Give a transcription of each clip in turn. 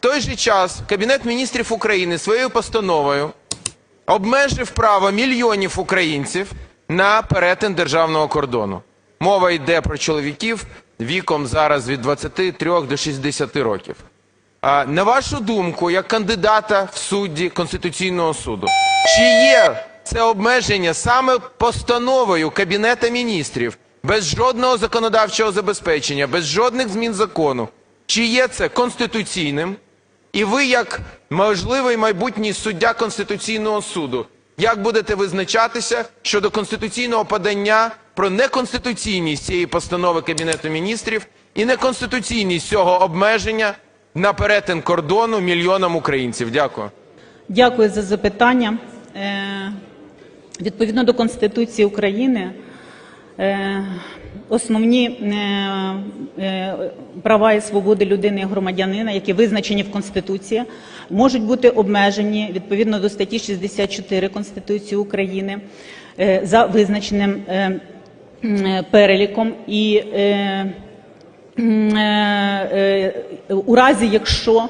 той же час Кабінет міністрів України своєю постановою обмежив право мільйонів українців на перетин державного кордону. Мова йде про чоловіків віком зараз від 23 до 60 років. А, на вашу думку, як кандидата в судді Конституційного суду, чи є це обмеження саме постановою Кабінета міністрів без жодного законодавчого забезпечення, без жодних змін закону? Чи є це конституційним? І ви, як можливий майбутній суддя Конституційного суду, як будете визначатися щодо конституційного подання про неконституційність цієї постанови Кабінету міністрів і неконституційність цього обмеження на перетин кордону мільйонам українців? Дякую. Дякую за запитання. Е, Відповідно до Конституції України, е, основні е, права і свободи людини і громадянина, які визначені в Конституції, можуть бути обмежені відповідно до статті 64 Конституції України е, за визначеним е, е, переліком. І у разі, якщо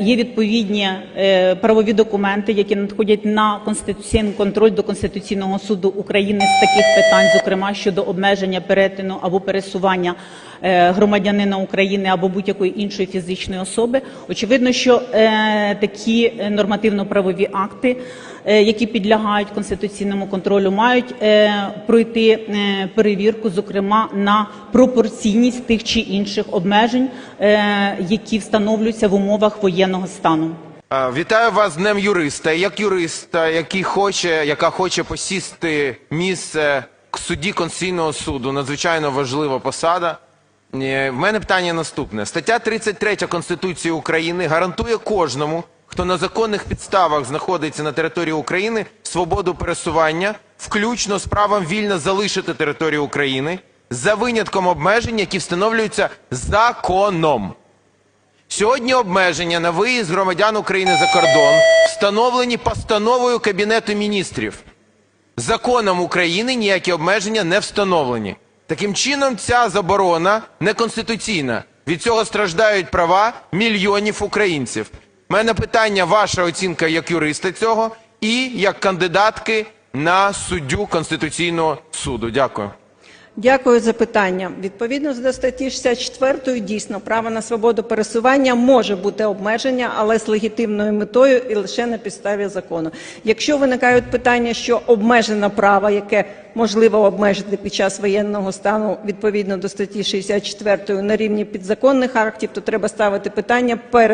є відповідні е, правові документи, які надходять на конституційний контроль до Конституційного суду України з таких питань, зокрема щодо обмеження перетину або пересування е, громадянина України або будь-якої іншої фізичної особи. Очевидно, що е, такі е, нормативно-правові акти, е, які підлягають конституційному контролю, мають е, пройти е, перевірку, зокрема на пропорційність тих чи інших обмежень, е, які встановлюються в умовах воєнного стану. Вітаю вас з Днем юриста. Як юриста, який хоче, яка хоче посісти місце к судді Конституційного суду, надзвичайно важлива посада. Е, В мене питання наступне. Стаття 33 Конституції України гарантує кожному, хто на законних підставах знаходиться на території України, свободу пересування, включно з правом вільно залишити територію України, за винятком обмежень, які встановлюються законом. Сьогодні обмеження на виїзд громадян України за кордон встановлені постановою Кабінету міністрів. Законом України ніякі обмеження не встановлені. Таким чином, ця заборона неконституційна. Від цього страждають права мільйонів українців. У мене питання, ваша оцінка як юриста цього і як кандидатки на суддю Конституційного суду. Дякую. Дякую за питання. Відповідно до статті 64 дійсно право на свободу пересування може бути обмеження, але з легітимною метою і лише на підставі закону. Якщо виникають питання, що обмежено право, яке можливо обмежити під час воєнного стану відповідно до статті 64 на рівні підзаконних актів, то треба ставити питання перед